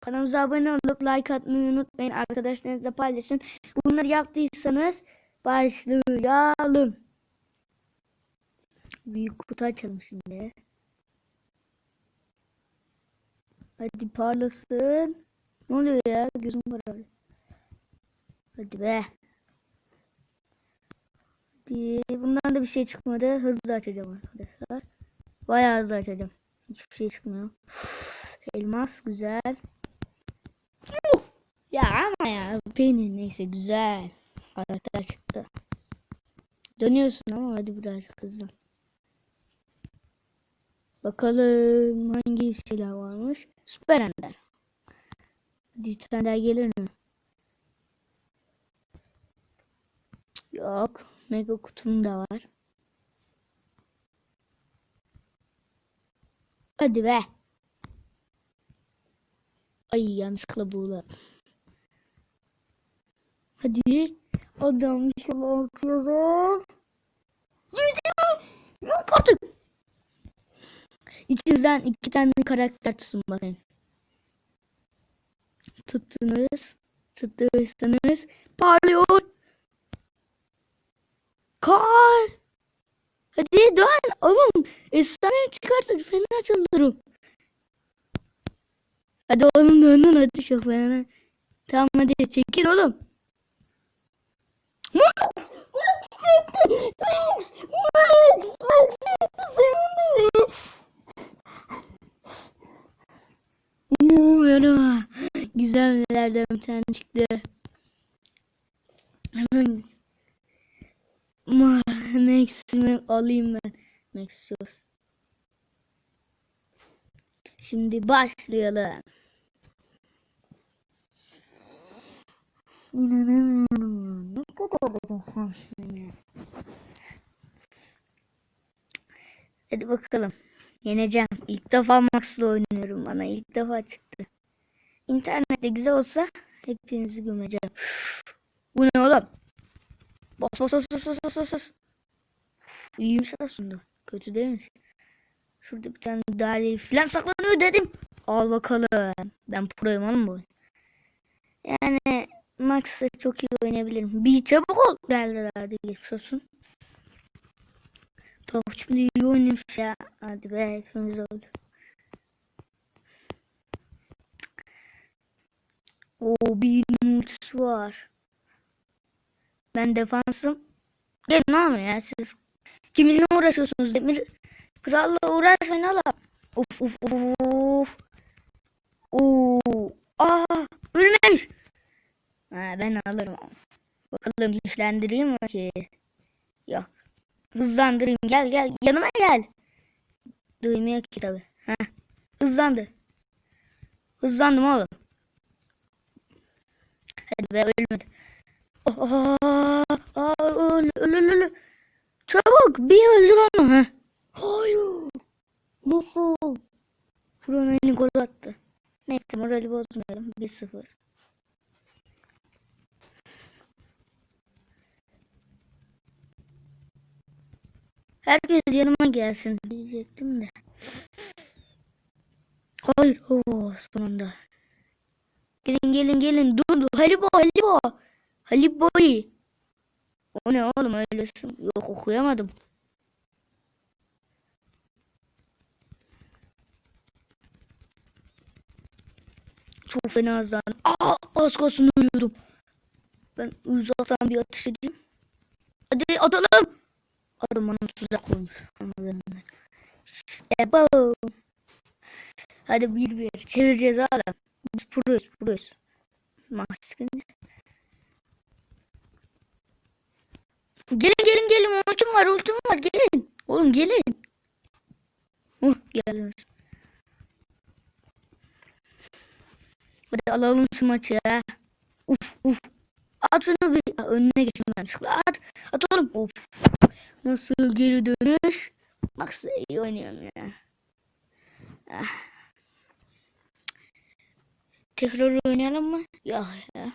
Kanalımıza abone olup like atmayı unutmayın. Arkadaşlarınızla paylaşın. Bunları yaptıysanız başlayalım. Büyük kutu açalım şimdi. Hadi parlasın. Ne oluyor ya? Gözüm abi. Hadi be. Hadi. Bundan da bir şey çıkmadı. Hızlı açacağım arkadaşlar. Bayağı hızlı açacağım. Hiçbir şey çıkmıyor. Elmas güzel. Ya ama ya peynir neyse güzel. Karakter çıktı. Dönüyorsun ama hadi biraz hızlı. Bakalım hangi silah varmış. Süper Ender. Bir tane gelir mi? Yok. Mega kutum da var. Hadi be. Ay yanlışlıkla buğula. Hadi. Adam inşallah altı yazar. Yok artık. İçinizden iki tane karakter tutsun bakayım. Tuttunuz. Tuttuysanız parlıyor. Kar. Hadi dön oğlum. Efsane çıkartır fena çıldırırım. Hadi oğlum döndün hadi fena. Tamam hadi çekil oğlum. İnanamıyorum. Güzellerden bir tane çıktı. Hemen Ma Max'imi alayım ben. Max. Şimdi başlayalım. İnanamıyorum. Kadar da şanslıyım. Hadi bakalım. Yeneceğim. İlk defa Max'la oynuyorum bana. ilk defa çıktı. İnternette güzel olsa hepinizi gömeceğim. Bu ne oğlum? Bas bas bas bas bas bas bas. İyiymiş aslında. Kötü değilmiş. Şurada bir tane dali falan saklanıyor dedim. Al bakalım. Ben proyum oğlum bu. Yani Max'ı çok iyi oynayabilirim. Bir çabuk ol. Geldiler hadi geçmiş olsun. Tavuk şimdi iyi oynamış ya. Hadi be hepimiz oldu. O bir ultisi var. Ben defansım. Gelin oğlum ya siz. Kiminle uğraşıyorsunuz? Demir Kralla uğraşmayın oğlum. Of of of. Oo. Aa ölmemiş. Ha, ben alırım. Bakalım güçlendireyim mi ki? Yok. Hızlandırayım. Gel gel. Yanıma gel. Duymuyor ki tabi. Hızlandı. Hızlandım oğlum. Hadi be ölmedi. Oh, aa, öl, öl, öl, öl. Çabuk bir öldür onu. Ha. Hayır. Nasıl? Front'unu gol attı. Neyse morali bozmayalım. 1-0. Herkes yanıma gelsin diyecektim de. Hayır. Oo, sonunda. Gelin gelin gelin. Dur dur. Halibo Halibo. Haliboli. O ne oğlum öylesin. Yok okuyamadım. Çok fena azdan. Aa az kalsın ölüyordum. Ben uzaktan bir atış edeyim. Hadi atalım. Adam bana tuzak. Anladım. İşte bu. Hadi bir bir çevireceğiz oğlum. Biz proyuz proyuz. Maskeni. Gelin gelin gelin ultim var ultim var gelin. Oğlum gelin. Uh geldiniz. Hadi alalım şu maçı ya. Uf uf. At şunu bir önüne geçin ben. At. At oğlum. Of. Nasıl geri dönüş? Max iyi oynuyorum ya. Ah. Tekrar oynayalım mı? Ya ya.